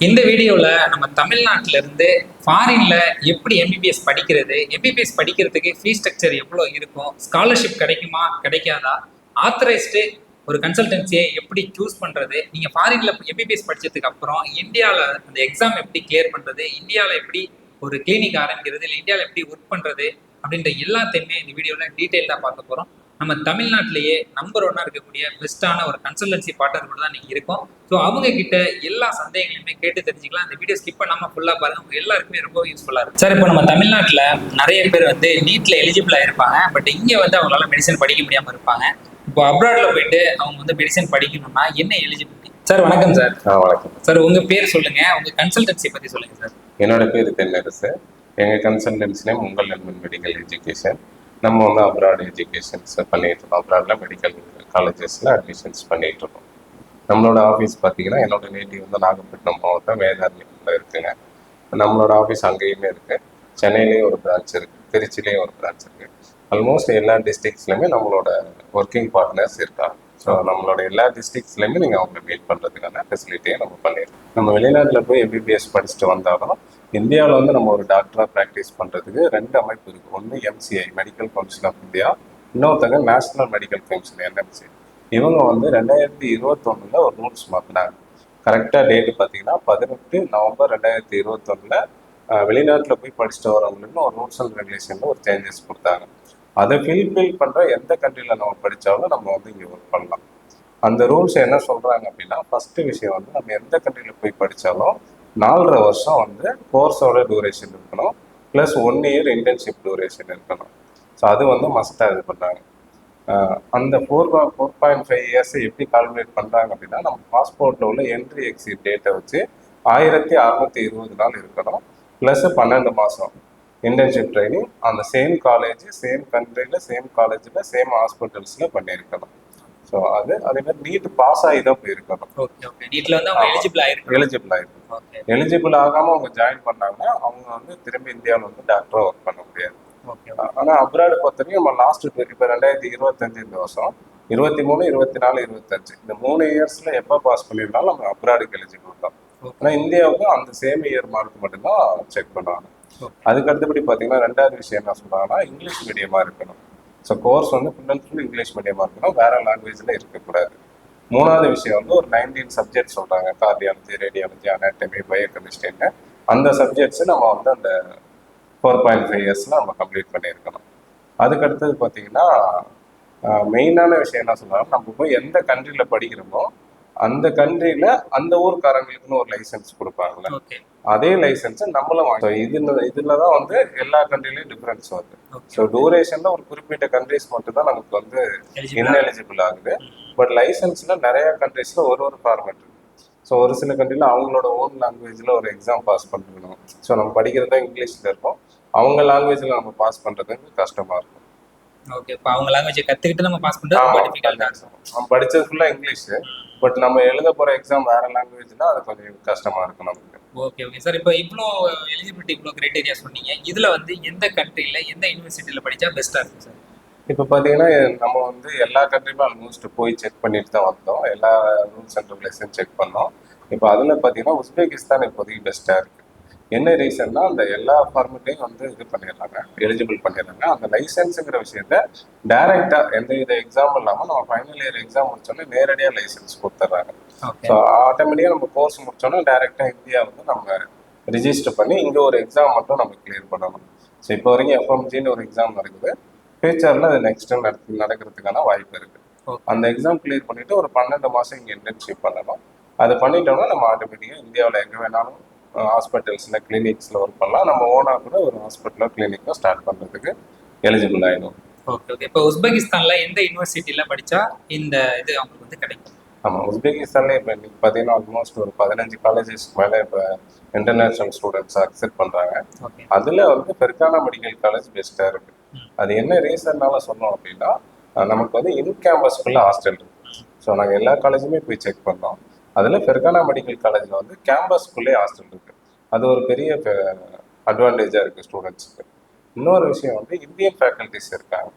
இந்த வீடியோவில் நம்ம தமிழ்நாட்டில இருந்து ஃபாரின்ல எப்படி எம்பிபிஎஸ் படிக்கிறது எம்பிபிஎஸ் படிக்கிறதுக்கு ஃபீஸ் ஸ்ட்ரக்சர் எவ்வளோ இருக்கும் ஸ்காலர்ஷிப் கிடைக்குமா கிடைக்காதா ஆத்தரைஸ்டு ஒரு கன்சல்டன்சியை எப்படி சூஸ் பண்ணுறது நீங்கள் ஃபாரின்ல எம்பிபிஎஸ் படித்ததுக்கு அப்புறம் இந்தியாவில் அந்த எக்ஸாம் எப்படி கிளியர் பண்ணுறது இந்தியாவில் எப்படி ஒரு கிளினிக் ஆரம்பிக்கிறது இல்லை இந்தியாவில் எப்படி ஒர்க் பண்ணுறது அப்படின்ற எல்லாத்தையுமே இந்த வீடியோவில் டீட்டெயிலாக பார்க்க போகிறோம் நம்ம தமிழ்நாட்டிலேயே நம்பர் ஒன்னா இருக்கக்கூடிய பெஸ்ட்டான ஒரு கன்சல்டன்சி பார்ட்னர் கூட தான் நீங்க இருக்கோம். ஸோ அவங்க கிட்ட எல்லா சந்தேகங்களையுமே கேட்டு தெரிஞ்சுக்கலாம். இந்த வீடியோ ஸ்கிப் பண்ணாம ஃபுல்லா பாருங்க. உங்க எல்லாருக்குமே ரொம்ப யூஸ்ஃபுல்லா இருக்கும். சார் இப்போ நம்ம தமிழ்நாட்டில் நிறைய பேர் வந்து நீட்ல எலிஜிபிளா இருப்பாங்க பட் இங்க வந்து அவங்களால மெடிசன் படிக்க முடியாம இருப்பாங்க. இப்போ அப்ராட்ல போயிட்டு அவங்க வந்து மெடிசன் படிக்கணும்னா என்ன எலிஜிபிலிட்டி சார் வணக்கம் சார். ஆ வணக்கம். சார் உங்க பேர் சொல்லுங்க. உங்க கன்சல்டன்சி பத்தி சொல்லுங்க சார். என்னோட பேர் தென்னரசு. எங்கள் கன்சல்டன்ஸ் நேம் உங்கள் நண்பன் மெடிக்கல் எஜுகேஷன் நம்ம வந்து அப்ராட் எஜுகேஷன்ஸ் பண்ணிட்டு இருக்கோம். அப்ராடில் மெடிக்கல் காலேஜஸில் அட்மிஷன்ஸ் பண்ணிட்டு இருக்கோம். நம்மளோட ஆஃபீஸ் பார்த்தீங்கன்னா என்னோட நேட்டிவ் வந்து நாகப்பட்டினம் மாவட்டம் வேதாரண்யத்தில் இருக்குங்க. நம்மளோட ஆஃபீஸ் அங்கேயுமே இருக்கு. சென்னையிலேயும் ஒரு பிரான்ச் இருக்கு. திருச்சிலேயும் ஒரு பிரான்ச் இருக்கு. ஆல்மோஸ்ட் எல்லா டிஸ்ட்ரிக்ஸ்லையுமே நம்மளோட ஒர்க்கிங் பார்ட்னர்ஸ் இருக்காங்க. ஸோ நம்மளோட எல்லா டிஸ்ட்ரிக்ஸ்லையுமே நீங்கள் அவங்களை மீட் பண்ணுறதுக்கான ஃபெசிலிட்டியை நம்ம பண்ணிடுறோம் நம்ம வெளிநாட்டில் போய் எம்பிபிஎஸ் படிச்சுட்டு வந்தாலும் இந்தியாவில் வந்து நம்ம ஒரு டாக்டராக ப்ராக்டிஸ் பண்ணுறதுக்கு ரெண்டு அமைப்பு இருக்குது ஒன்று MCI medical council of India இன்னொருத்தங்க நேஷனல் மெடிக்கல் கவுன்சில் என்எம்சி இவங்க வந்து ரெண்டாயிரத்தி இருபத்தொன்னில் ஒரு ரூல்ஸ் மாற்றினாங்க கரெக்டாக டேட்டு பார்த்தீங்கன்னா பதினெட்டு நவம்பர் ரெண்டாயிரத்தி இருபத்தொன்னில் வெளிநாட்டில் போய் படிச்சுட்டு வரவங்களுக்கு ஒரு ரூல்ஸ் அண்ட் ரெகுலேஷனில் ஒரு சேஞ்சஸ் கொடுத்தாங்க. அதை ஃபில்ஃபில் பண்ணுற எந்த கண்ட்ரியில் நம்ம படித்தாலும் நம்ம வந்து இங்கே ஒர்க் பண்ணலாம். அந்த ரூல்ஸ் என்ன சொல்கிறாங்க அப்படின்னா ஃபஸ்ட்டு விஷயம் வந்து நம்ம எந்த கண்ட்ரியில் போய் படித்தாலும் நாலரை வருஷம் வந்து கோர்ஸோட டூரேஷன் இருக்கணும். Plus one year internship duration இருக்கணும். ஸோ அது வந்து மஸ்ட்டாக இது பண்ணுறாங்க அந்த ஃபோர் ஃபோர் பாயிண்ட் ஃபைவ் இயர்ஸை எப்படி கால்குலேட் பண்ணுறாங்க அப்படின்னா நம்ம பாஸ்போர்ட்டில் உள்ள என்ட்ரி எக்ஸிட் டேட்டை வச்சு ஆயிரத்தி அறநூற்றி இருபது நாள் இருக்கணும். ப்ளஸ் பன்னெண்டு மாதம் இன்டர்ன்ஷிப் ட்ரைனிங் அந்த சேம் காலேஜ் சேம் கண்ட்ரியில் சேம் காலேஜில் சேம் ஹாஸ்பிட்டல்ஸில் பண்ணியிருக்கணும் ஸோ அது அதே மாதிரி நீட் பாஸ் ஆகி தான் போயிருக்கணும் நீட்ல வந்து அவங்க எலிஜிபிள் ஆயிருக்கு எலிஜிபிள் ஆயிருக்கும் எலிஜிபிள் ஆகாமல் அவங்க ஜாயின் பண்ணாங்கன்னா அவங்க வந்து திரும்பி இந்தியாவில் வந்து டாக்டராக ஒர்க் பண்ண முடியாது. ஓகே ஆனால் அப்ராடு பொறுத்தவரைக்கும் நம்ம லாஸ்ட் இப்போ ரெண்டாயிரத்தி இருபத்தஞ்சு இந்த வருஷம் இருபத்தி மூணு இருபத்தி நாலு இருபத்தஞ்சு. இந்த மூணு இயர்ஸில் எப்போ பாஸ் பண்ணியிருந்தாலும் நம்ம அப்ராடுக்கு எலிஜிபிள் தான். ஆனால் இந்தியாவுக்கு அந்த சேம் இயர் மார்க் மட்டும்தான் செக் பண்ணுவாங்க. அதுக்கு அடுத்தபடி பார்த்தீங்கன்னா ரெண்டாவது விஷயம் என்ன சொல்றாங்கன்னா இங்கிலீஷ் மீடியமாக இருக்கணும். ஸோ கோர்ஸ் வந்து ஃபுல் அண்ட் ஃபுல் இங்கிலீஷ் மீடியமாக இருக்கணும். வேற லாங்குவேஜில் இருக்கக்கூடாது. மூணாவது விஷயம் வந்து ஒரு நைன்டீன் சப்ஜெக்ட் சொல்றாங்க. கார்டியாலஜி ரேடியாலஜி அனாட்டமி பயோகெமிஸ்ட்ரின்னு அந்த சப்ஜெக்ட்ஸை நம்ம வந்து அந்த ஃபோர் பாயிண்ட் ஃபைவ் இயர்ஸில் நம்ம கம்ப்ளீட் பண்ணியிருக்கணும். அதுக்கு அடுத்தது பார்த்தீங்கன்னா மெயினான விஷயம் என்ன சொல்கிறாங்க நம்ம போய் எந்த கண்ட்ரியில் படிக்கிறோமோ அந்த கண்ட்ரியில் அந்த ஊர்க்காரங்களுக்குன்னு ஒரு லைசன்ஸ் கொடுப்பாங்கல்ல. அதே லைசன்ஸை நம்மளும் இதுல இதுல தான் வந்து எல்லா கண்ட்ரிலையும் டிஃப்ரென்ஸ் வருது. ஸோ டூரேஷன்ல ஒரு குறிப்பிட்ட கண்ட்ரிஸ் மட்டும் தான் நமக்கு வந்து எலிஜிபிள் இன்எலிஜிபிள் ஆகுது. பட் லைசன்ஸ்ல நிறைய கண்ட்ரிஸ்ல ஒரு ஒரு ஃபார்மேட் ஸோ ஒரு சில கண்ட்ரில அவங்களோட ஓன் லாங்குவேஜ்ல ஒரு எக்ஸாம் பாஸ் பண்ணிருக்கணும் ஸோ நம்ம படிக்கிறது தான் இங்கிலீஷ்ல இருக்கும். அவங்க லாங்குவேஜ்ல நம்ம பாஸ் பண்றதுக்கு கஷ்டமா இருக்கும். ஓகே இப்போ அவங்க லாங்குவேஜ் கத்துக்கிட்டு நம்ம பாஸ் பண்றது ரொம்ப டிஃபிகல்ட்டா இருக்கும் நம்ம படிச்சது ஃபுல்லா இங்கிலீஷ் பட் நம்ம எழுத போற எக்ஸாம் வேற லாங்குவேஜ்னா அது கொஞ்சம் கஷ்டமா இருக்கும் நமக்கு. ஓகே ஓகே சார் இப்போ இவ்வளோ எலிஜிபிலிட்டி இவ்வளோ கிரைட்டீரியா சொன்னீங்க. இதுல வந்து எந்த கண்ட்ரில எந்த யூனிவர்சிட்டியில படிச்சா பெஸ்டா இருக்கும் சார் இப்போ பார்த்தீங்கன்னா நம்ம வந்து எல்லா கண்ட்ரிலும் ஆல்மோஸ்ட் போய் செக் பண்ணிட்டு தான் வந்தோம். எல்லா ரூல்ஸ் அண்ட் ரெகுலேஷன் செக் பண்ணோம். இப்போ அதில் பார்த்தீங்கன்னா உஸ்பெகிஸ்தான் இப்போதைக்கு பெஸ்ட்டாக இருக்குது என்ன ரீசன்னா அந்த எல்லா ஃபார்மெட்டையும் வந்து இது பண்ணிடுறாங்க. எலிஜிபிள் பண்ணிடுறாங்க. அந்த லைசன்ஸுங்கிற விஷயத்த டைரெக்டாக எந்த வித எக்ஸாம் இல்லாமல் நம்ம ஃபைனல் இயர் எக்ஸாம் முடிச்சோன்னே நேரடியாக லைசன்ஸ் கொடுத்துட்றாங்க. ஸோ ஆட்டோமேட்டிக்காக நம்ம கோர்ஸ் முடிச்சோன்னா டைரெக்டாக இந்தியா வந்து நம்ம ரிஜிஸ்டர் பண்ணி இங்கே ஒரு எக்ஸாம் மட்டும் நம்ம கிளியர் பண்ணணும். ஸோ இப்போ வரைக்கும் எஃப்எம்ஜின்னு ஒரு எக்ஸாம் நடக்குது. ஃபியூச்சரில் அது நெக்ஸ்ட் நடத்தி நடக்கிறதுக்கான வாய்ப்பு Okay. அந்த எக்ஸாம் கிளியர் பண்ணிட்டு ஒரு பன்னெண்டு மாதம் இங்கே இன்டர்ன்ஷிப் பண்ணணும். அது பண்ணிட்டோம்னா நம்ம ஆட்டோமேட்டிக்காக இந்தியாவில் எங்கே வேணாலும் ஹாஸ்பிட்டல்ஸில் கிளினிக்ஸில் ஒர்க் பண்ணலாம். நம்ம ஓனாக கூட ஒரு ஹாஸ்பிட்டலோ கிளினிக்கோ ஸ்டார்ட் பண்ணுறதுக்கு எலிஜிபிள் ஆகிடும் ஓகே ஓகே இப்போ உஸ்பெகிஸ்தான்ல எந்த யூனிவர்சிட்டியில படிச்சா இந்த இது அவங்களுக்கு வந்து கிடைக்கும்? ஆமாம் உஸ்பெகிஸ்தான்ல இப்போ இன்னைக்கு பார்த்தீங்கன்னா ஆல்மோஸ்ட் ஒரு பதினஞ்சு காலேஜஸ்க்கு மேலே இப்போ இன்டர்நேஷ்னல் ஸ்டூடெண்ட்ஸ் அக்செப்ட் பண்ணுறாங்க அதில் வந்து பெர்கானா மெடிக்கல் காலேஜ் பெஸ்ட்டாக இருக்குது. அது என்ன ரீசன்னால சொன்னோம் அப்படின்னா நமக்கு வந்து இன் கேம்பஸ்க்குள்ள ஹாஸ்டல் இருக்கு ஸோ நாங்கள் எல்லா காலேஜுமே போய் செக் பண்ணோம். அதில் பெர்கானா மெடிக்கல் காலேஜில் வந்து கேம்பஸ்க்குள்ளே ஹாஸ்டல் இருக்கு. அது ஒரு பெரிய அட்வான்டேஜாக இருக்குது ஸ்டூடெண்ட்ஸுக்கு இன்னொரு விஷயம் வந்து இந்தியன் ஃபேக்கல்டிஸ் இருக்காங்க.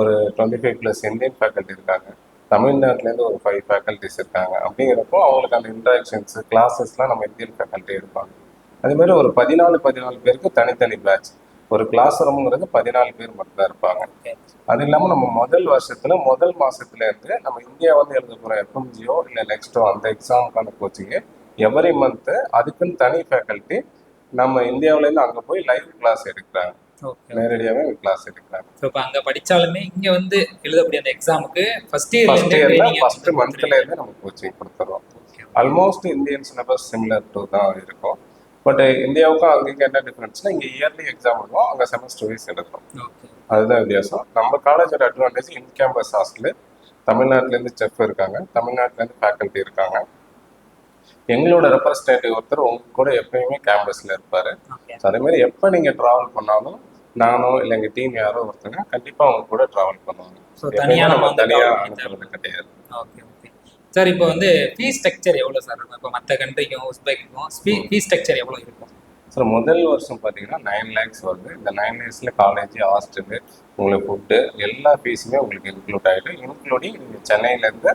ஒரு twenty five plus Indian faculty இருக்காங்க. தமிழ்நாட்டிலேருந்து ஒரு ஃபைவ் ஃபேக்கல்ட்டிஸ் இருக்காங்க. அப்படிங்கிறப்போ அவங்களுக்கு அந்த இன்ட்ராக்ஷன்ஸ் கிளாஸஸ்லாம் நம்ம இந்தியன் ஃபேக்கல்ட்டி இருப்பாங்க அதே மாதிரி ஒரு பதினாலு பதினாலு பேருக்கு தனித்தனி பேட்ச் ஒரு கிளாஸ் ரூம்ங்கிறது பதினாலு பேர் மட்டும்தான் இருப்பாங்க. அது இல்லாமல் நம்ம முதல் வருஷத்துல முதல் மாசத்துல இருந்து நம்ம இந்தியா வந்து எழுத போகிற எஃப்எம்ஜியோ இல்லை நெக்ஸ்ட்டோ அந்த எக்ஸாமுக்கான கோச்சிங்கு எவரி மந்த்து அதுக்குன்னு தனி ஃபேக்கல்ட்டி நம்ம இந்தியாவிலேருந்து அங்கே போய் லைவ் கிளாஸ் எடுக்கிறாங்க. நேரடியாகவே கிளாஸ் எடுக்கிறாங்க. ஸோ இப்போ அங்க படிச்சாலுமே இங்க வந்து எழுதக்கூடிய அந்த எக்ஸாமுக்கு ஃபர்ஸ்ட் இயர்ல ஃபர்ஸ்ட் மந்த்ல இருந்து நம்ம கோச்சிங் கொடுத்துறோம். Almost Indian syllabus similar to தான் இருக்கும். பட் இந்தியாவுக்கும் அங்கேயும் என்ன டிஃபரன்ஸ்னா இங்கே இயர்லி எக்ஸாம் இருக்கும் அங்கே செமஸ்டர் வைஸ் ஓகே அதுதான் வித்தியாசம். நம்ம காலேஜோட அட்வான்டேஜ் இன் கேம்பஸ் ஹாஸ்டல் தமிழ்நாட்டிலேருந்து செஃப் இருக்காங்க. தமிழ்நாட்டிலேருந்து ஃபேக்கல்ட்டி இருக்காங்க. எங்களோட ரெப்ரஸன்டேட்டிவ் ஒருத்தர் உங்க கூட எப்பயுமே கேம்பஸ்ல இருப்பாரு. ஸோ அதே மாதிரி எப்போ நீங்கள் ட்ராவல் பண்ணாலும் நானோ இல்லை எங்கள் டீம் யாரோ ஒருத்தங்க கண்டிப்பாக அவங்க கூட ட்ராவல் பண்ணுவாங்க. ஸோ எப்பயுமே தனியா நம்ம தனியாக அனுப்புறது கிடையாது. சார் இப்போ வந்து ஃபீஸ் ஸ்ட்ரக்சர் எவ்வளோ சார் இருக்கும்? இப்போ மற்ற கண்ட்ரிக்கும் உஸ்பெக்குக்கும் ஃபீஸ் ஸ்ட்ரக்சர் எவ்வளோ இருக்கும்? ஸோ முதல் வருஷம் பார்த்தீங்கன்னா நைன் லேக்ஸ் வருது. இந்த நைன் லேக்ஸில் காலேஜ் ஹாஸ்டலு உங்களுக்கு ஃபுட்டு எல்லா ஃபீஸுமே உங்களுக்கு இன்க்ளூட் ஆகிடும் இன்க்ளூடிங் நீங்கள் சென்னையிலேருந்து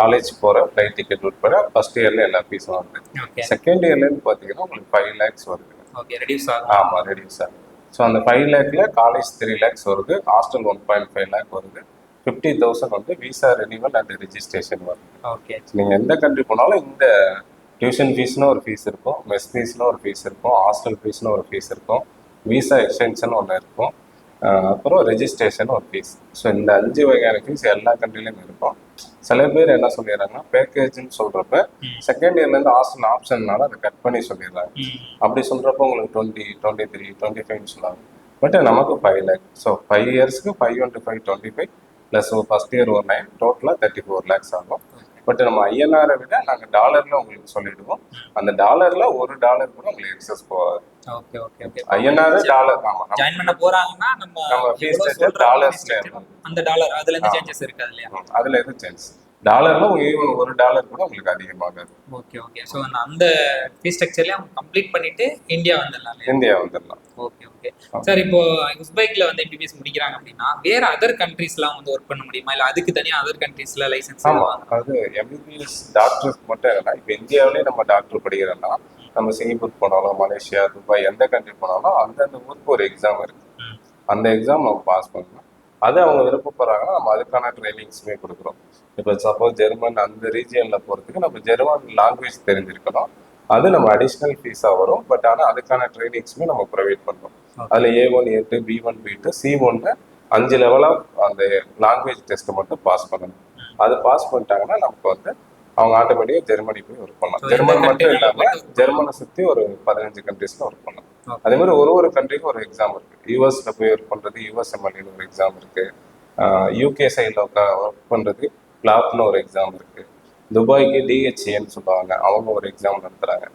காலேஜ் போகிற ஃப்ளைட் டிக்கெட் உட்பட ஃபர்ஸ்ட் இயரில் எல்லா ஃபீஸும் வருது. ஓகே செகண்ட் இயர்லேருந்து பார்த்தீங்கன்னா உங்களுக்கு ஃபைவ் லேக்ஸ் வருது. ஓகே ரெடியூஸ் ஆகும் ஆமாம் ரெடியூஸ் ஆகும் ஸோ அந்த ஃபைவ் லேக்கில் காலேஜ் த்ரீ லேக்ஸ் வருது. Hostel one point five lakh வருது. ஃபிஃப்டி தௌசண்ட் வந்து விசா ரெனிவல் அண்ட் ரெஜிஸ்ட்ரேஷன் வருது ஓகே நீங்கள் எந்த கண்ட்ரி போனாலும் இந்த டியூஷன் ஃபீஸ்னு ஒரு ஃபீஸ் இருக்கும் மெஸ் ஃபீஸ்னு ஒரு ஃபீஸ் இருக்கும் ஹாஸ்டல் ஃபீஸ்னு ஒரு ஃபீஸ் இருக்கும் விசா எக்ஸ்டென்ஷன் ஒன்று இருக்கும். அப்புறம் ரெஜிஸ்ட்ரேஷன் ஒரு ஃபீஸ் ஸோ இந்த அஞ்சு வகையான ஃபீஸ் எல்லா கண்ட்ரிலையும் இருக்கும். சில பேர் என்ன சொல்லிடுறாங்கன்னா பேக்கேஜ்னு சொல்கிறப்ப ம். செகண்ட் இயர்லேருந்து ஹாஸ்டல் ஆப்ஷன்னால அதை கட் பண்ணி சொல்லிடுறாங்க. அப்படி சொல்கிறப்ப உங்களுக்கு டுவெண்ட்டி டுவெண்ட்டி த்ரீ டுவெண்ட்டி ஃபைவ்னு சொல்லுவாங்க. பட் நமக்கு ஃபைவ் லேக் ஸோ ஃபைவ் இயர்ஸ்க்கு five twenty five twenty five plus first year ஒரு நைன் டோட்டலாக தேர்ட்டி ஃபோர் லேக்ஸ் ஆகும். பட் நம்ம ஐஎன்ஆரை விட நாங்கள் டாலரில் உங்களுக்கு சொல்லிடுவோம். அந்த டாலரில் ஒரு டாலர் கூட உங்களுக்கு எக்ஸஸ் போகாது. Okay okay okay INR dollar ஆமாம் ஜாயின் பண்ண போறாங்கன்னா நம்ம நம்ம fees எவ்வளவு structure சொல்றாங்களோ dollars fees ல structure இருக்கும். அந்த டாலர் அதுல இருந்து. சேஞ்சஸ் இருக்காது இல்லையா? அதில் எதுவும் சேஞ்ச் டாலரில் ஈவன் ஒரு டாலர் கூட உங்களுக்கு அதிகமாகாது. Okay okay. ஸோ அந்த ஃபீஸ் ஸ்ட்ரக்சர்லயே அவங்க கம்ப்ளீட் பண்ணிட்டு இந்தியா வந்துடலாம் இந்தியா வந்துடலாம். Okay okay. சார் இப்போ உஸ்பெக்ல வந்து எம்பிபிஎஸ் முடிக்கிறாங்க அப்படின்னா வேற அதர் கண்ட்ரீஸ்லாம் வந்து ஒர்க் பண்ண முடியுமா? இல்ல அதுக்கு தனியா அதர் கண்ட்ரீஸ்ல லைசன்ஸ் ஆமாம் அது எம்பிபிஎஸ் டாக்டருக்கு மட்டும் இல்லைனா இப்போ இந்தியாவிலே நம்ம டாக்டர் படிக்கிறோம்னா நம்ம சிங்கப்பூர் போனாலும் மலேசியா துபாய் எந்த கண்ட்ரி போனாலும் அந்தந்த ஊருக்கு ஒரு எக்ஸாம் இருக்கு. அந்த எக்ஸாம் நம்ம பாஸ் பண்ணணும். அது அவங்க விருப்பப்படுறாங்கன்னா நம்ம அதுக்கான ட்ரைனிங்ஸுமே கொடுக்குறோம். இப்போ சப்போஸ் ஜெர்மன் அந்த ரீஜியனில் போகிறதுக்கு நம்ம ஜெர்மன் லாங்குவேஜ் தெரிஞ்சிருக்கணும். அது நம்ம அடிஷ்னல் ஃபீஸாக வரும். பட் ஆனால் அதுக்கான ட்ரைனிங்ஸுமே நம்ம ப்ரொவைட் பண்ணுறோம் அதில் A one A two B one B two C ஒன்னு அஞ்சு லெவலாக அந்த லாங்குவேஜ் டெஸ்ட்டை மட்டும் பாஸ் பண்ணணும். அது பாஸ் பண்ணிட்டாங்கன்னா நமக்கு வந்து அவங்க ஆட்டோமேட்டிக்காக ஜெர்மனி போய் ஒர்க் பண்ணலாம். ஜெர்மன் மட்டும் இல்லாமல் ஜெர்மனை சுற்றி ஒரு பதினஞ்சு கண்ட்ரீஸில் ஒர்க் பண்ணலாம். அதே மாதிரி ஒரு ஒரு கண்ட்ரிக்கும் ஒரு எக்ஸாம் இருக்கு. யூஎஸ்ல போய் ஒர்க் பண்றது யூஎஸ் எம்எல்ஏன்னு ஒரு எக்ஸாம் இருக்கு. யூகே சைடில் ஒர்க் பண்றது பிளாப்னு ஒரு எக்ஸாம் இருக்கு. துபாய்க்கு டிஹெச்ஏன்னு சொல்லுவாங்க. அவங்க ஒரு எக்ஸாம் நடத்துறாங்க.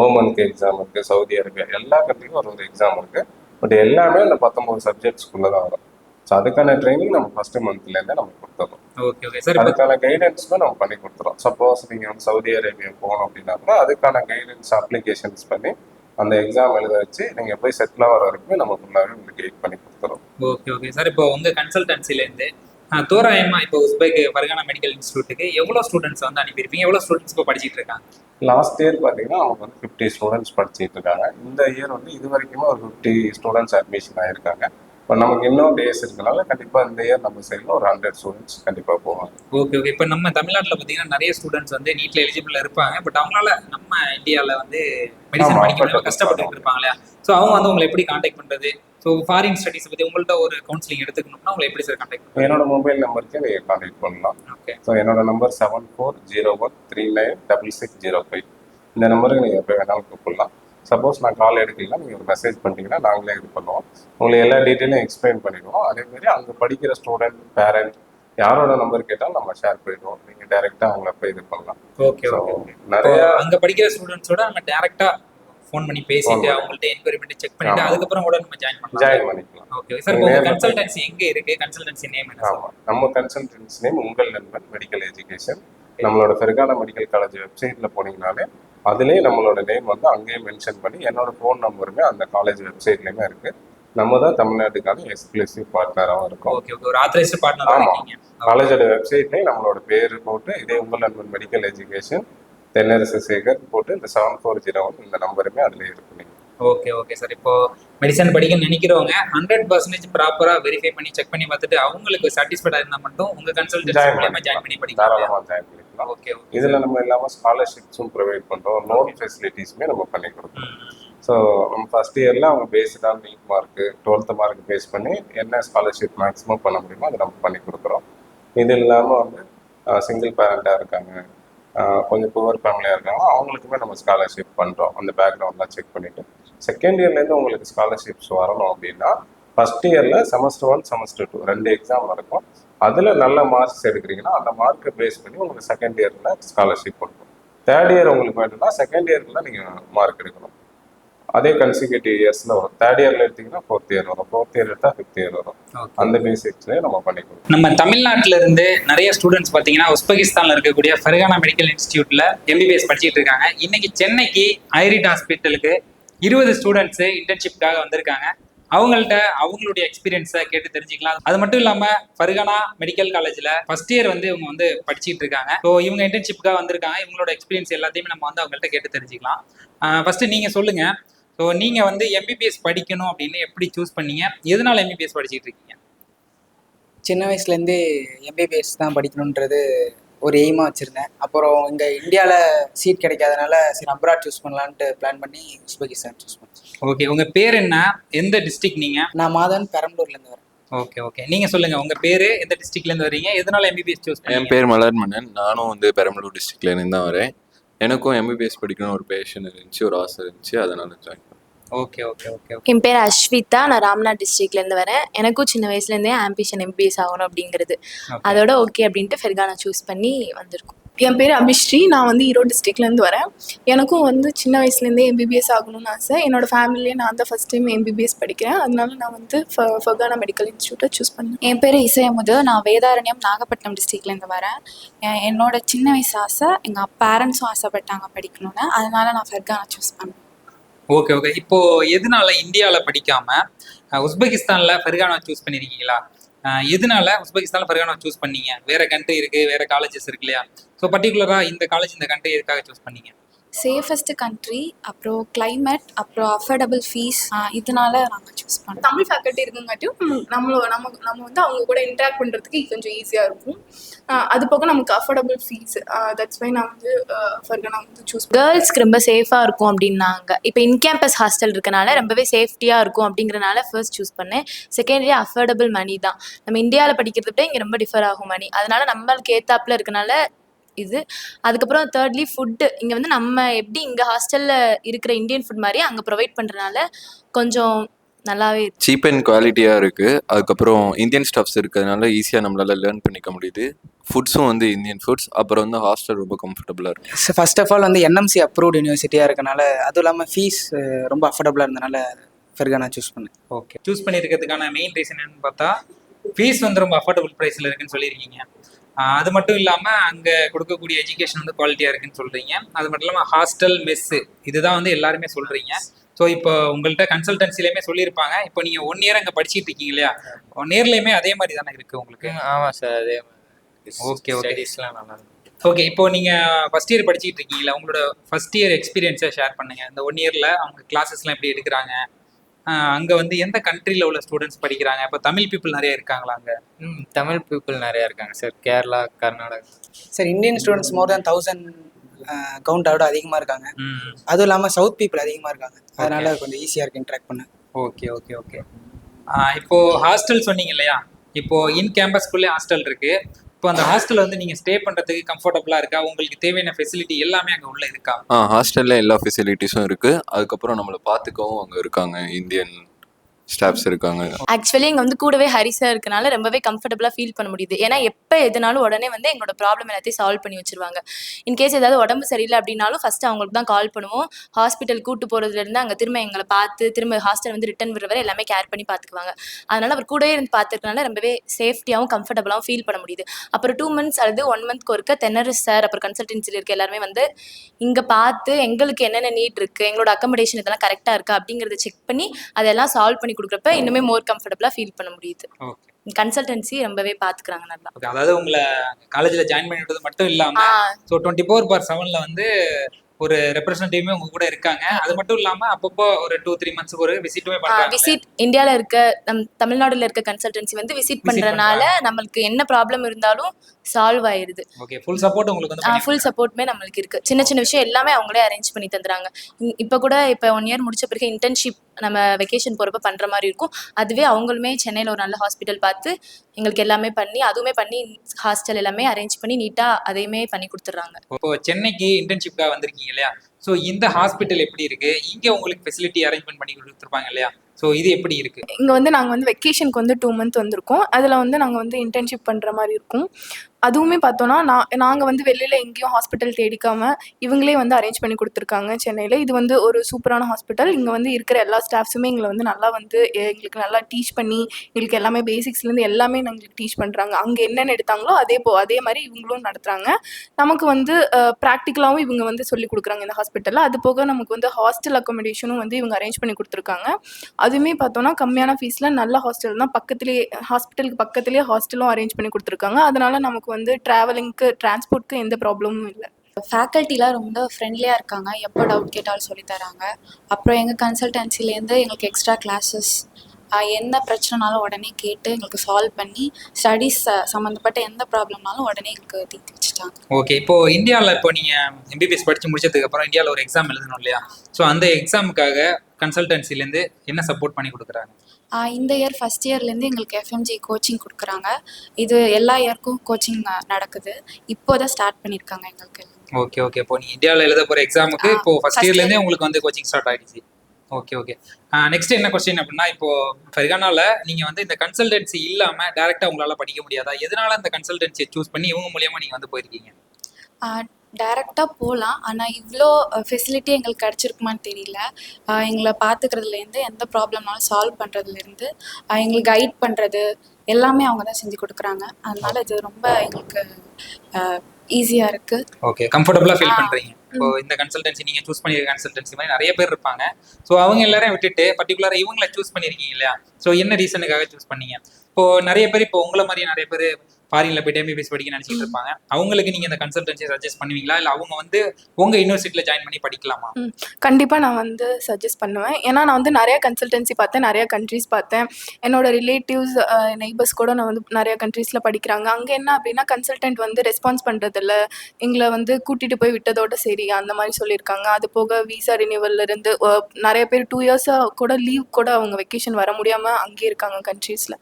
ஓமனுக்கு எக்ஸாம் இருக்கு. சவுதி அரேபியா எல்லா கண்ட்ரிக்கும் ஒரு ஒரு எக்ஸாம் இருக்கு. பட் எல்லாமே அந்த பத்தொன்பது சப்ஜெக்ட்ஸ்குள்ள தான் வரும். ஸோ அதுக்கான ட்ரைனிங் நம்ம ஃபர்ஸ்ட் மந்த்லேருந்தே நம்ம கொடுத்துறோம். ஓகே ஓகே சார் அதுக்கான கைடன்ஸுமே நம்ம பண்ணி கொடுத்துறோம். சப்போஸ் நீங்கள் வந்து சவுதி அரேபியா போகணும் அப்படின்னா கூட அதுக்கான கைடன்ஸ் அப்ளிகேஷன்ஸ் பண்ணி அந்த எக்ஸாம் எழுத வச்சு நீங்கள் போய் செட்டில் ஆகிற வரைக்கும் நம்ம ஃபுல்லாகவே உங்களுக்கு கைட் பண்ணி கொடுத்துறோம். ஓகே ஓகே சார் இப்போ உங்க கன்சல்டன்சில இருந்து ஆஹ், தோராயமா இப்போ உஸ்பெக் பர்கானா மெடிக்கல் இன்ஸ்டியூட்டுக்கு எவ்வளவு ஸ்டூடெண்ட்ஸ் வந்து அனுப்பியிருப்பீங்க? எவ்வளவு ஸ்டூடெண்ட்ஸ் இப்போ படிச்சிட்டு இருக்காங்க? லாஸ்ட் இயர் பார்த்தீங்கன்னா அவங்க வந்து ஃபிஃப்டி ஸ்டூடெண்ட்ஸ் படிச்சிட்டு இருக்காங்க. இந்த இயர் வந்து இது வரைக்குமே ஒரு ஃபிஃப்டி ஸ்டூடெண்ட்ஸ் அட்மிஷன் ஆயிருக்காங்க. இப்போ நமக்கு இன்னும் டேஸ் இருக்கனால கண்டிப்பாக இந்த இயர் நம்ம சைடில் ஒரு ஹண்ட்ரட் ஸ்டூடெண்ட்ஸ் கண்டிப்பாக போவாங்க. ஓகே ஓகே இப்போ நம்ம தமிழ்நாட்டில் பார்த்தீங்கன்னா நிறைய ஸ்டூடெண்ட்ஸ் வந்து நீட்ல எலிஜிபிள் இருப்பாங்க. பட் அவங்களால நம்ம இந்தியாவில் வந்து மெடிசன் படிக்க கஷ்டப்பட்டு கஷ்டப்பட்டு இருப்பாங்க இல்லையா? ஸோ அவங்க வந்து உங்களை எப்படி காண்டாக்ட் பண்றது? ஸோ ஃபாரின் ஸ்டடிஸ் பத்தி உங்கள்ட்ட ஒரு கவுன்சிலிங் எடுத்துக்கணும்னா உங்களை எப்படி சார் காண்டாக்ட் என்னோட மொபைல் நம்பருக்கு நீங்கள் கான்டாக்ட் பண்ணலாம். ஓகே ஸோ என்னோட number seven four zero one three nine double six zero five இந்த நம்பருக்கு நீங்கள் எப்போ வேணாலும் கூப்பிடலாம். சப்போஸ் நான் கால் எடுக்கலாம் நீங்கள் ஒரு மெசேஜ் பண்ணிட்டீங்கன்னா நாங்களே இது பண்ணுவோம். உங்களுக்கு எல்லா டீட்டெயிலும் எக்ஸ்பிளைன் பண்ணிடுவோம். அதே மாதிரி அங்கே படிக்கிற ஸ்டூடெண்ட் பேரண்ட் யாரோட நம்பர் கேட்டாலும் நம்ம ஷேர் பண்ணிடுவோம். நீங்கள் டைரெக்டாக அவங்கள போய் இது பண்ணலாம். ஓகே ஓகே நிறைய அங்க படிக்கிற ஸ்டூடெண்ட்ஸோட நம்ம டேரக்டா ஃபோன் பண்ணி பேசிட்டு அவங்கள்ட்ட என்கொயரி பண்ணி செக் பண்ணிட்டு ஆமா. அதுக்கப்புறம் கூட நம்ம ஜாயின் பண்ணலாம். ஜாயின் பண்ணிக்கலாம். ஓகே சார் உங்க கன்சல்டன்சி எங்க இருக்கு? கன்சல்டன்சி நேம் என்ன ஆமாம் நம்ம கன்சல்டன்ஸ் நேம் உங்கள் நண்பன் மெடிக்கல் எஜுகேஷன் நம்மளோட ஃபெர்கானா மெடிக்கல் காலேஜ் வெப்சைட்டில் போனீங்கனாலே அதுலேயே நம்மளோட நேம் வந்து அங்கேயே மென்ஷன் பண்ணி என்னோட ஃபோன் நம்பருமே அந்த காலேஜ் வெப்சைட்லேயுமே இருக்குது நம்ம தான் தமிழ்நாட்டுக்கான எக்ஸ்க்ளூசிவ் பார்ட்னராகவும் இருக்கோம். ஓகே ஓகே ஒரு ஆத்தரைஸ்டு பார்ட்னர் ஆமா. இருக்கீங்க. காலேஜோட வெப்சைட்லேயும் நம்மளோட பேர் போட்டு இதே உங்கள் நண்பன் மெடிக்கல் எஜுகேஷன் தென்னரசு சேகர் போட்டு இந்த செவன் ஃபோர் ஜீரோ ஒன் இந்த நம்பருமே அதில் இருக்கு. ஓகே ஓகே சார் இப்போ மெடிசன் படிக்கணும்னு நினைக்கிறவங்க ஹண்ட்ரட் பர்சன்டேஜ் ப்ராப்பரா வெரிஃபை பண்ணி செக் பண்ணி பார்த்துட்டு அவங்களுக்கு சாட்டிஸ்ஃபைடா இருந்தா மட்டும் உங்க கன்சல்டன்சி மூலியமா ஜாயின். பண்ணி படிக்கலாம். ஓகே ஓகே இதில் நம்ம இல்லாமல் ஸ்காலர்ஷிப்ஸும் ப்ரொவைட் பண்ணுறோம் லோன் ஃபெசிலிட்டிஸுமே நம்ம பண்ணி கொடுக்குறோம் ஸோ நம்ம ஃபஸ்ட் இயரில் அவங்க பேஸ்டான நீட் மார்க்கு டுவெல்த்து மார்க் பேஸ் பண்ணி என்ன ஸ்காலர்ஷிப் மேக்ஸிமம் பண்ண முடியுமோ அதை நம்ம பண்ணி கொடுக்குறோம். இது இல்லாமல் வந்து சிங்கிள் பேரண்ட்டாக இருக்காங்க கொஞ்சம் புவர் ஃபேமிலியாக இருக்காங்க அவங்களுக்குமே நம்ம ஸ்காலர்ஷிப் பண்ணுறோம் அந்த பேக்ரவுண்ட்லாம் செக் பண்ணிவிட்டு செகண்ட் இயர்லேருந்து உங்களுக்கு ஸ்காலர்ஷிப்ஸ் வரணும் அப்படின்னா ஃபஸ்ட் இயரில் செமஸ்டர் ஒன் செமஸ்டர் டூ ரெண்டு எக்ஸாம் நடக்கும். அதில் நல்ல மார்க்ஸ் எடுக்கிறீங்கன்னா அந்த மார்க்கை பேஸ் பண்ணி உங்களுக்கு செகண்ட் இயரில் ஸ்காலர்ஷிப் கொடுக்கும். தேர்ட் இயர் உங்களுக்கு வேணும்னா செகண்ட் இயர்க்குள்ள நீங்கள் மார்க் எடுக்கணும். அதே கன்சிக்யூட்டிவ் இயர்ஸில் வரும். தேர்ட் இயரில் எடுத்தீங்கன்னா ஃபோர்த் இயர் வரும். ஃபோர்த் இயர் எடுத்தால் ஃபிஃப்த் இயர் வரும். அந்த பேசிக்ஸ்லேயே நம்ம பண்ணி கொடுப்போம் நம்ம தமிழ்நாட்டுல இருந்து நிறைய ஸ்டூடெண்ட்ஸ் பாத்தீங்கன்னா உஸ்பெகிஸ்தான்ல இருக்கக்கூடிய ஃபெர்கானா மெடிக்கல் இன்ஸ்டியூட்ல எம்பிபிஎஸ் படிச்சிட்டு இருக்காங்க. இன்னைக்கு சென்னைக்கு ஐரிட் ஹாஸ்பிட்டலுக்கு இருபது ஸ்டூடெண்ட்ஸ் இன்டர்ன்ஷிப்காக வந்திருக்காங்க. அவங்கள்ட்ட அவங்களுடைய எக்ஸ்பீரியன்ஸை கேட்டு தெரிஞ்சுக்கலாம். அது மட்டும் இல்லாம ஃபர்கானா மெடிக்கல் காலேஜ்ல ஃபர்ஸ்ட் இயர் வந்து இவங்க வந்து படிச்சிட்டு இருக்காங்க. ஸோ இவங்க இன்டர்ன்ஷிப்காக வந்திருக்காங்க. இவங்களோட எக்ஸ்பீரியன்ஸ் எல்லாத்தையுமே நம்ம வந்து அவங்கள்ட்ட கேட்டு தெரிஞ்சுக்கலாம். ஃபர்ஸ்ட் நீங்க சொல்லுங்க. ஸோ நீங்க வந்து எம்பிபிஎஸ் படிக்கணும் அப்படின்னு எப்படி சூஸ் பண்ணீங்க? எதனால எம்பிபிஎஸ் படிச்சுட்டு இருக்கீங்க? சின்ன வயசுலேருந்தே எம்பிபிஎஸ் தான் படிக்கணுன்றது ஒரு எய்மாக வச்சுருந்தேன். அப்புறம் இங்கே இந்தியாவில் சீட் கிடைக்காதனால சரி அப்ராட் சூஸ் பண்ணலான்ட்டு பிளான் பண்ணி உஸ்பெகிஸ்தான் சூஸ் பண்ணேன். ஓகே உங்க பேர் என்ன? எந்த டிஸ்ட்ரிக்ட் நீங்க? நான் மாதவன் பெரம்பலூர்லேருந்து வரேன். ஓகே ஓகே நீங்க சொல்லுங்க உங்க பேரு எந்த டிஸ்ட்ரிக்ட்ல இருந்து வரீங்க? எதனால எம்பிபிஎஸ் சூஸ் என் பேர் மலர்மணன் நானும் வந்து பெரம்பலூர் டிஸ்ட்ரிக்ட்ல இருந்து தான் வரேன். எனக்கும் எம்பிபிஎஸ் படிக்கணும் ஒரு பேஷன் இருந்துச்சு ஒரு ஆசை இருந்துச்சு. அதனால ஜாயின் பண்ணேன் ஓகே ஓகே ஓகே என் பேர் அஸ்விதா. நான் ராம்நாத் டிஸ்ட்ரிக்ட்லேருந்து வரேன். எனக்கும் சின்ன வயசுலேருந்தே ஆம்பிஷன் எம்பிஎஸ் ஆகணும் அப்படிங்கிறது. அதோட ஓகே அப்படின்ட்டு ஃபெர்கானா சூஸ் பண்ணி வந்திருக்கோம். என் பேர் அபிஸ்ரீ. நான் வந்து ஈரோடு டிஸ்ட்ரிக்ட்லேருந்து வரேன். எனக்கும் வந்து சின்ன வயசுலேருந்தே எம்பிபிஎஸ் ஆகணும்னு ஆசை. என்னோட ஃபேமிலியே நான் தான் ஃபஸ்ட் டைம் எம்பிபிஎஸ் படிக்கிறேன். அதனால நான் வந்து ஃப- ஃபர்கானா மெடிக்கல் இன்ஸ்டியூட்டை சூஸ் பண்ணேன். என் பேர் இசையமுது. நான் வேதாரண்யம் நாகப்பட்டினம் டிஸ்ட்ரிக்ட்லேருந்து வரேன். என்னோட சின்ன வயசு ஆசை எங்கள் பேரண்ட்ஸும் ஆசைப்பட்டாங்க படிக்கணும்னு. அதனால நான் ஃபெர்கானா சூஸ் பண்ணேன். ஓகே ஓகே இப்போ எதனால இந்தியாவில் படிக்காம அஹ், உஸ்பெகிஸ்தான்ல ஃபெர்கானா சூஸ் பண்ணிருக்கீங்களா? எதனால உஸ்பெகிஸ்தான்ல ஃபெர்கானா சூஸ் பண்ணீங்க? வேற கண்ட்ரி இருக்கு வேற காலேஜஸ் இருக்கு இல்லையா? ஸோ பர்டிகுலரா இந்த காலேஜ் இந்த கண்ட்ரி எதுக்காக சூஸ் பண்ணீங்க? சேஃபஸ்ட் கண்ட்ரி அப்புறம் climate அப்புறம் அஃபோர்டபுள் ஃபீஸ் இதனால நாங்கள் சூஸ் பண்ணோம் தமிழ் ஃபேக்கல்ட்டி இருக்குங்காட்டியும் நம்ம- நம்மளோ நம்ம நம்ம வந்து அவங்க கூட இன்ட்ராக்ட் பண்ணுறதுக்கு கொஞ்சம் ஈஸியாக இருக்கும். அது போக நமக்கு அஃபோர்டபுள் ஃபீஸ் தட்ஸ் வை நான் வந்து ஃபர்கானா வந்து சூஸ் கேர்ள்ஸ்க்கு ரொம்ப சேஃபாக இருக்கும் அப்படின்னாங்க. இப்போ இன் கேம்பஸ் ஹாஸ்டல் இருக்கனால ரொம்பவே சேஃப்டியாக இருக்கும் அப்படிங்கிறனால ஃபர்ஸ்ட் சூஸ் பண்ணேன். செகண்டரி அஃபோர்டபுள் மணி தான். நம்ம இந்தியாவில் படிக்கிறத விட இங்கே ரொம்ப டிஃபர் ஆகும் மணி அதனால நம்மளுக்கு ஏத்தாப்புல இருக்கனால இது. அதுக்கப்புறம் தேர்ட்லி ஃபுட்டு இங்கே வந்து நம்ம எப்படி இங்கே ஹாஸ்டலில் இருக்கிற இந்தியன் ஃபுட் மாதிரி அங்கே ப்ரொவைட் பண்ணுறனால கொஞ்சம் நல்லாவே. சீப் அண்ட் குவாலிட்டியாக இருக்குது அதுக்கப்புறம் இந்தியன் ஸ்டாஃப்ஸ் இருக்கிறதுனால ஈஸியாக நம்மளால லேர்ன் பண்ணிக்க முடியுது. ஃபுட்ஸும் வந்து இந்தியன் ஃபுட்ஸ் அப்புறம் வந்து ஹாஸ்டல் ரொம்ப கம்ஃபர்டபுளாக இருக்குது ஃபர்ஸ்ட் ஆஃப் ஆல் வந்து என்எம்சி அப்ரூவ்ட் யூனிவர்சிட்டியாக இருக்கனால அதுவும் இல்லாமல் ஃபீஸ் ரொம்ப அஃபோர்டபுளாக இருந்தனால ஃபெர்கானா சூஸ் பண்ணேன். ஓகே சூஸ் பண்ணியிருக்கிறதுக்கான மெயின் ரீசன் என்னன்னு பார்த்தா ஃபீஸ் வந்து ரொம்ப அஃபோர்டபுள் ப்ரைஸில் இருக்குன்னு சொல்லியிருக்கீங்க. அது மட்டும் இல்லாமல் அங்கே கொடுக்கக்கூடிய எஜுகேஷன் வந்து குவாலிட்டியாக இருக்குன்னு சொல்கிறீங்க அது மட்டும் இல்லாமல் ஹாஸ்டல் மெஸ்ஸு இதுதான் வந்து எல்லாருமே சொல்கிறீங்க ஸோ இப்போ உங்கள்கிட்ட கன்சல்டன்சிலையுமே சொல்லியிருப்பாங்க. இப்போ நீங்கள் ஒன் இயர் அங்கே படிச்சிட்டு இருக்கீங்க இல்லையா? ஒன் இயர்லையுமே அதே மாதிரி தானே இருக்குது உங்களுக்கு? ஆமாம் சார் அதே okay. ஸ்டடீஸ்லாம் நல்லா ஓகே இப்போ நீங்கள் ஃபஸ்ட் இயர் படிச்சிட்டு இருக்கீங்களா உங்களோட ஃபஸ்ட் இயர் எக்ஸ்பீரியன்ஸை ஷேர் பண்ணுங்கள் இந்த ஒன் இயரில் அவங்க கிளாஸஸ்லாம் எப்படி எடுக்கிறாங்க? அங்கே வந்து எந்த கண்ட்ரியில் உள்ள ஸ்டூடெண்ட்ஸ் படிக்கிறாங்க? இப்போ தமிழ் பீப்புள் நிறைய இருக்காங்களா அங்கே? ம் தமிழ் பீப்புள் நிறையா இருக்காங்க sir. Kerala Karnataka. Sir Indian students more than thousand கவுண்டோட அதிகமாக இருக்காங்க. ம் அதுவும் இல்லாமல் சவுத் பீப்புள் அதிகமாக இருக்காங்க. அதனால கொஞ்சம் ஈஸியாக இருக்கு இன்ட்ராக்ட் பண்ண. ஓகே ஓகே ஓகே இப்போ ஹாஸ்டல் சொன்னீங்க இல்லையா? இப்போ இன் கேம்பஸ்க்குள்ளே ஹாஸ்டல் இருக்கு. இப்போ அந்த ஹாஸ்டல் வந்து நீங்க ஸ்டே பண்றதுக்கு கம்ஃபர்டபுளா இருக்கா? உங்களுக்கு தேவையான ஃபெசிலிட்டி எல்லாமே அங்க உள்ள இருக்கா? ஆ ஹாஸ்டலில் எல்லா ஃபெசிலிட்டிஸும் இருக்குது அதுக்கப்புறம் நம்மளை பார்த்துக்கவும் அங்கே இருக்காங்க இந்தியன் ஸ்டாஃப்ஸ் இருக்காங்க. ஆக்சுவலி இங்க வந்து கூடவே ஹரி சார் இருக்கனால ரொம்பவே கம்ஃபர்டபுளாக ஃபீல் பண்ண முடியுது. ஏன்னா எப்போ எதுனாலும் உடனே வந்து எங்களோட ப்ராப்ளம் எல்லாத்தையும் சால்வ் பண்ணி வச்சிருவாங்க. இன்கேஸ் ஏதாவது உடம்பு சரியில்லை அப்படின்னாலும் ஃபர்ஸ்ட் அவங்களுக்கு தான் கால் பண்ணுவோம். ஹாஸ்பிட்டல் கூட்டு போகிறதுலேருந்து அங்கே திரும்ப எங்களை பார்த்து திரும்ப ஹாஸ்டல் வந்து ரிட்டர்ன் விடுற வரை எல்லாமே கேர் பண்ணி பார்த்துக்குவாங்க. அதனால அவர் கூடவே இருந்து பார்த்துருக்கனால ரொம்பவே சேஃப்டியாகவும் கம்ஃபர்டபுளாகவும் ஃபீல் பண்ண முடியுது. அப்புறம் டூ மந்த்ஸ் அல்லது ஒன் மந்த்க்கு ஒருக்க தென்னரஸ் சார் அப்புறம் கன்சல்டன்சியில் இருக்க எல்லாருமே வந்து இங்கே பார்த்து எங்களுக்கு என்னென்ன நீட் இருக்கு எங்களோட அக்கமடேஷன் இதெல்லாம் கரெக்டாக இருக்கா அப்படிங்கிறத செக் பண்ணி அதெல்லாம் சால்வ் பண்ணி பண்ணி கொடுக்குறப்ப இன்னுமே மோர் கம்ஃபர்டபுளாக ஃபீல் பண்ண முடியுது. கன்சல்டன்சி ரொம்பவே பார்த்துக்கிறாங்க நல்லா. அதாவது உங்களை காலேஜில் ஜாயின் பண்ணி விட்டது மட்டும் இல்லாம ஸோ டுவெண்ட்டி ஃபோர் பார் செவன்ல வந்து ஒரு ரெப்ரஸன்டேட்டிவ்மே உங்க கூட இருக்காங்க. அது மட்டும் இல்லாம அப்பப்போ ஒரு டூ த்ரீ மந்த்ஸ்க்கு ஒரு விசிட்டுமே பண்றாங்க. விசிட் இந்தியாவில் இருக்க நம் தமிழ்நாடுல இருக்க கன்சல்டன்சி வந்து விசிட் பண்றதுனால நம்மளுக்கு என்ன ப்ராப்ளம் இருந்தாலும் சால்வ் ஆயிருது. ஓகே ஃபுல் சப்போர்ட் உங்களுக்கு வந்து பண்ணி ஃபுல் சப்போர்ட்டுமே நம்மளுக்கு இருக்கு. சின்ன சின்ன விஷயம் எல்லாமே அவங்களே அரேஞ்ச் பண்ணி தந்துறாங்க இப்ப கூட இப்ப ஒன் இயர் முடிச்ச பிறகு இன்டர்ன்ஷிப் நம்ம வெக்கேஷன் போறப்ப பண்ற மாதிரி இருக்கும். அதுவே அவங்களுமே சென்னையில ஒரு நல்ல ஹாஸ்பிட்டல் பார்த்து எங்களுக்கு எல்லாமே பண்ணி அதுவுமே பண்ணி ஹாஸ்டல் எல்லாமே அரேஞ்ச் பண்ணி நீட்டா அதையுமே பண்ணி கொடுத்துட்றாங்க. இப்போ சென்னைக்கு இன்டர்ன்ஷிப்காக வந்திருக்கீங்க இல்லையா? ஸோ இந்த ஹாஸ்பிட்டல் எப்படி இருக்கு? இங்கே உங்களுக்கு ஃபெசிலிட்டி அரேஞ்ச்மெண்ட் பண்ணி கொடுத்துருப்பாங்க இல்லையா? ஸோ இது எப்படி இருக்கு? இங்கே வந்து நாங்கள் வந்து வெக்கேஷனுக்கு வந்து டூ மந்த் வந்திருக்கோம். அதில் வந்து நாங்கள் வந்து இன்டர்ன்ஷிப் பண்ணுற மாதிரி இருக்கும். அதுவுமே பார்த்தோன்னா நான் நாங்கள் வந்து வெளியில் எங்கேயும் ஹாஸ்பிட்டல் தேடிக்காமல் இவங்களே வந்து அரேஞ்ச் பண்ணி கொடுத்துருக்காங்க சென்னையில். இது வந்து ஒரு சூப்பரான ஹாஸ்பிட்டல் இங்கே வந்து இருக்கிற எல்லா ஸ்டாஃப்ஸுமே எங்களை வந்து நல்லா வந்து எங்களுக்கு நல்லா டீச் பண்ணி எங்களுக்கு எல்லாமே பேசிக்ஸ்லேருந்து எல்லாமே எங்களுக்கு டீச் பண்ணுறாங்க அங்கே என்னென்ன எடுத்தாங்களோ அதே போ அதே மாதிரி இவங்களும் நடத்துகிறாங்க நமக்கு வந்து ப்ராக்டிக்கலாகவும் இவங்க வந்து சொல்லி கொடுக்குறாங்க இந்த ஹாஸ்பிட்டல் ஹாஸ்பிட்டல் அது போக நமக்கு வந்து ஹாஸ்டல் அக்கோமடேஷனும் வந்து இவங்க அரேஞ்ச் பண்ணி கொடுத்துருக்காங்க. அதுவுமே பார்த்தோன்னா கம்மியான ஃபீஸில் நல்ல ஹாஸ்டல் தான் பக்கத்துலேயே ஹாஸ்பிட்டலுக்கு பக்கத்துலேயே ஹாஸ்டலும் அரேஞ்ச் பண்ணி கொடுத்துருக்காங்க. அதனால நமக்கு வந்து ட்ராவலிங்க்கு டிரான்ஸ்போர்ட்க்கு எந்த ப்ராப்ளமும் இல்லை. ஃபேக்கல்ட்டிலாம் ரொம்ப ஃப்ரெண்ட்லியாக இருக்காங்க. எப்போ டவுட் கேட்டாலும் சொல்லித்தராங்க அப்புறம் எங்கள் கன்சல்டன்சிலேருந்து எங்களுக்கு எக்ஸ்ட்ரா கிளாஸஸ் எந்த பிரச்சனைனாலும் உடனே கேட்டு எங்களுக்கு சால்வ் பண்ணி ஸ்டடீஸ் சம்மந்தப்பட்ட எந்த ப்ராப்ளம்னாலும் உடனே எங்களுக்கு தீர்த்து வச்சுட்டாங்க. ஓகே இப்போ இந்தியாவில் இப்போ நீங்க எம்பிபிஎஸ் படிச்சு முடிச்சதுக்கு அப்புறம் இந்தியாவில் ஒரு எக்ஸாம் எழுதணும் இல்லையா? ஸோ அந்த எக்ஸாமுக்காக கன்சல்டன்சிலேருந்து என்ன சப்போர்ட் பண்ணி கொடுக்குறாங்க? இந்த இயர் ஃபஸ்ட் இயர்லேருந்து எங்களுக்கு எஃப்எம்ஜி கோச்சிங் கொடுக்குறாங்க. இது எல்லா இயருக்கும் கோச்சிங் நடக்குது. இப்போ தான் ஸ்டார்ட் பண்ணியிருக்காங்க எங்களுக்கு. ஓகே ஓகே இப்போ நீ இந்தியாவில் எழுத போற எக்ஸாமுக்கு இப்போ first இயர்லேருந்தே. உங்களுக்கு வந்து கோச்சிங் ஸ்டார்ட் ஆயிடுச்சு. ஓகே ஓகே நெக்ஸ்ட் என்ன கொஸ்டின் அப்படின்னா இப்போ ஃபெர்கானால நீங்க வந்து இந்த கன்சல்டன்சி இல்லாம டைரக்டா உங்களால படிக்க முடியாதா? எதனால இந்த கன்சல்டன்சியை சூஸ் பண்ணி இவங்க மூலியமா நீங்க வந்து போயிருக்கீங்க? டேரெக்டாக போகலாம் ஆனால் இவ்வளோ ஃபெசிலிட்டி எங்களுக்கு கிடச்சிருக்குமான்னு தெரியல. எங்களை பார்த்துக்கிறதுலேருந்து எந்த ப்ராப்ளம்னாலும் சால்வ் பண்ணுறதுலேருந்து எங்களுக்கு கைட் பண்ணுறது எல்லாமே அவங்க தான் செஞ்சு கொடுக்குறாங்க. அதனால இது ரொம்ப எங்களுக்கு ஈஸியாக இருக்குது ஓகே கம்ஃபர்டபுளா ஃபீல் ஆ. இப்போ இந்த கன்சல்டன்சி நீங்க சூஸ் பண்ணிருக்க கன்சல்டன்சி மாதிரி நிறைய பேர் இருப்பாங்க. ஸோ அவங்க எல்லாரையும் விட்டுட்டு பர்டிகுலரா இவங்கள சூஸ் பண்ணிருக்கீங்க இல்லையா? ஸோ என்ன ரீசனுக்காக சூஸ் பண்ணீங்க? இப்போ நிறைய பேர் இப்போ உங்களை மாதிரி நிறைய பேர் ஃபாரின்ல போயிட்டு எம்பிபிஎஸ் படிக்க நினைச்சிட்டு இருப்பாங்க. அவங்களுக்கு நீங்க இந்த கன்சல்டன்சி சஜஸ்ட் பண்ணுவீங்களா? இல்ல அவங்க வந்து உங்க யூனிவர்சிட்டியில ஜாயின் பண்ணி படிக்கலாமா? கண்டிப்பா நான் வந்து சஜஸ்ட் பண்ணுவேன். ஏன்னா நான் வந்து நிறைய கன்சல்டன்சி பார்த்தேன் நிறைய கண்ட்ரீஸ் பார்த்தேன். என்னோட ரிலேட்டிவ்ஸ் நெய்பர்ஸ் கூட நான் வந்து நிறைய கண்ட்ரீஸ்ல படிக்கிறாங்க. அங்கே என்ன அப்படின்னா கன்சல்டன்ட் வந்து ரெஸ்பான்ஸ் பண்ணுறதில்ல எங்களை வந்து கூட்டிகிட்டு போய் விட்டதோட சரி அந்த மாதிரி சொல்லியிருக்காங்க. அது போக விசா இருந்து நிறைய பேர் டூ இயர்ஸாக கூட லீவ் கூட அவங்க வெக்கேஷன் வர முடியாமல் அங்கேயே இருக்காங்க கண்ட்ரீஸ்ல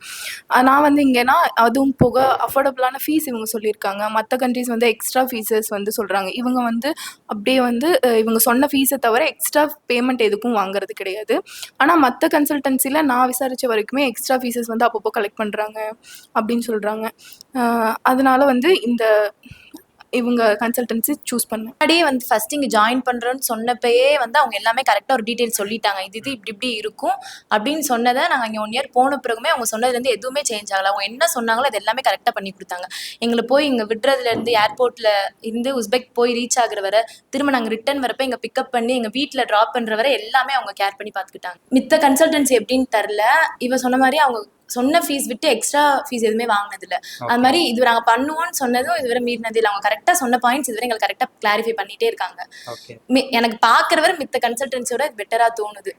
நான் வந்து இங்கேனா அதுவும் போக அஃபோர்டபுளான ஃபீஸ் இவங்க சொல்லியிருக்காங்க. மற்ற கண்ட்ரீஸ் வந்து எக்ஸ்ட்ரா ஃபீஸஸ் வந்து சொல்கிறாங்க இவங்க வந்து அப்படியே வந்து இவங்க சொன்ன ஃபீஸை தவிர எக்ஸ்ட்ரா பேமெண்ட் எதுக்கும் வாங்குறது கிடையாது. ஆனால் மற்ற கன்சல்டன்சியில் நான் விசாரித்த வரைக்குமே எக்ஸ்ட்ரா ஃபீஸஸ் வந்து அப்பப்போ கலெக்ட் பண்ணுறாங்க அப்படின்னு சொல்கிறாங்க அதனால வந்து இந்த இவங்க கன்சல்டன்சி சூஸ் பண்ணேன். முன்னாடியே வந்து ஃபர்ஸ்ட் இங்கே ஜாயின் பண்ணுறோன்னு சொன்னப்பயே வந்து அவங்க எல்லாமே கரெக்டாக ஒரு டீட்டெயில் சொல்லிட்டாங்க. இது இது இப்படி இப்படி இருக்கும் அப்படின்னு சொன்னதை நாங்கள் இங்கே ஒன் இயர் போன பிறகுமே அவங்க சொன்னதுலேருந்து எதுவுமே சேஞ்ச் ஆகலை. அவங்க என்ன சொன்னாங்களோ அது எல்லாமே கரெக்டாக பண்ணி கொடுத்தாங்க. எங்களை போய் இங்கே விடுறதுலேருந்து ஏர்போர்ட்டில் இருந்து உஸ்பெக் போய் ரீச் ஆகுற வரை திரும்ப நாங்கள் ரிட்டர்ன் வரப்போ எங்கள் பிக்கப் பண்ணி எங்கள் வீட்டில் ட்ராப் பண்ணுற வரை எல்லாமே அவங்க கேர் பண்ணி பார்த்துக்கிட்டாங்க. மித்த கன்சல்டன்சி எப்படின்னு தெரில இவ சொன்ன மாதிரி அவங்க சொன்ன ஃபீஸ் விட்டு எக்ஸ்ட்ரா ஃபீஸ் எதுவுமே வாங்கினதில்ல. அது மாதிரி இது நாங்கள் பண்ணுவோம்னு சொன்னதும் இதுவரை மீறினது இல்லை. அவங்க கரெக்டாக சொன்ன பாயிண்ட்ஸ் இதுவரை எங்களுக்கு கரெக்டாக கிளாரிஃபை பண்ணிட்டே இருக்காங்க. எனக்கு பார்க்குறவர் மித்த கன்சல்டன்சியோட பெட்டரா தோணுது.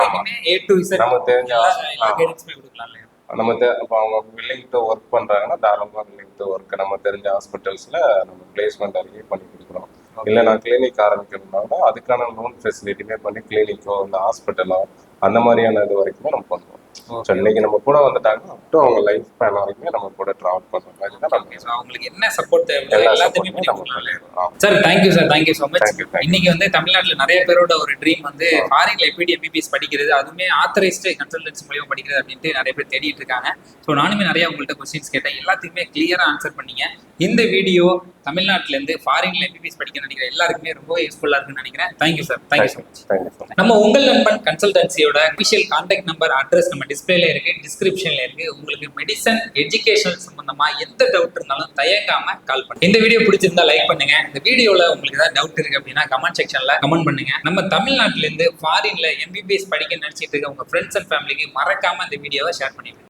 ஏ டு இசட் நமக்கு தெரிஞ்ச எல்லா ஆ. கைடன்ஸுமே கொடுக்கலாம் இல்லையா? நம்ம இப்போ அவங்க வில்லிங் டு ஒர்க் பண்ணுறாங்கன்னா தாராளமாக வில்லிங் டு ஒர்க் நம்ம தெரிஞ்ச ஹாஸ்பிட்டல்ஸில் நம்ம பிளேஸ்மெண்ட் அறிக்கை பண்ணி கொடுக்குறோம். இல்லை நான் கிளினிக் ஆரம்பிக்கணும்னா அதுக்கான லோன் ஃபெசிலிட்டியுமே பண்ணி கிளினிக்கோ இல்லை ஹாஸ்பிட்டலோ அந்த மாதிரியான இது வரைக்குமே நம்ம பண்ணுவோம். ஸோ இன்னைக்கு நம்ம கூட வந்துட்டாங்கன்னா அப் டு அவங்க லைஃப் பிளான் வரைக்குமே நம்ம கூட ட்ராவல் பண்ணுற மாதிரி தான் நம்ம அவங்களுக்கு என்ன சப்போர்ட் தேவை எல்லா எல்லாத்தையுமே நம்ம sir thank you sir thank you so much. இன்னைக்கு வந்து தமிழ்நாட்டுல நிறைய பேரோட ஒரு ட்ரீம் வந்து ஃபாரின்ல எப்படி எம்பிபிஎஸ் படிக்கிறது அதுவுமே ஆத்தரைஸ்டு கன்சல்டன்சி மூலியமா படிக்கிறது அப்படின்ட்டு நிறைய பேர் தேடிட்டு இருக்காங்க. ஸோ நானுமே நிறைய உங்கள்கிட்ட கொஸ்டின்ஸ் கேட்டேன். எல்லாத்துக்குமே கிளியரா ஆன்சர் பண்ணீங்க. இந்த வீடியோ தமிழ்நாட்டுல இருந்து ஃபாரின்ல எம்பிபிஎஸ் படிக்க நினைக்கிற எல்லாருக்குமே ரொம்ப யூஸ்ஃபுல்லா இருக்குன்னு நினைக்கிறேன். Thank you sir thank you so much நம்ம உங்கள் நண்பன் கன்சல்டன்சியோட அஃபிஷியல் கான்டாக்ட் நம்பர் அட்ரஸ் நம்ம டிஸ்பிளேல இருக்கு டிஸ்கிரிப்ஷன்ல இருக்கு. உங்களுக்கு மெடிசன் எஜுகேஷன் சம்பந்தமா எந்த டவுட் இருந்தாலும் தயங்காம கால் பண்ணுங்க. இந்த வீடியோ பிடிச்சிருந்தா லைக் பண்ணுங்க. இந்த வீடியோல உங்களுக்கு ஏதாவது டவுட் இருக்கு அப்படின்னா கமெண்ட் செக்ஷன்ல கமெண்ட் பண்ணுங்க. நம்ம தமிழ்நாட்டுல இருந்து ஃபாரின்ல எம்பிபிஎஸ் படிக்க நினைச்சிட்டு இருக்க உங்க ஃப்ரெண்ட்ஸ் அண்ட் ஃபேமிலிக்கு மறக்காம இந்த வீடியோவை ஷேர் பண்ணிடுங்க.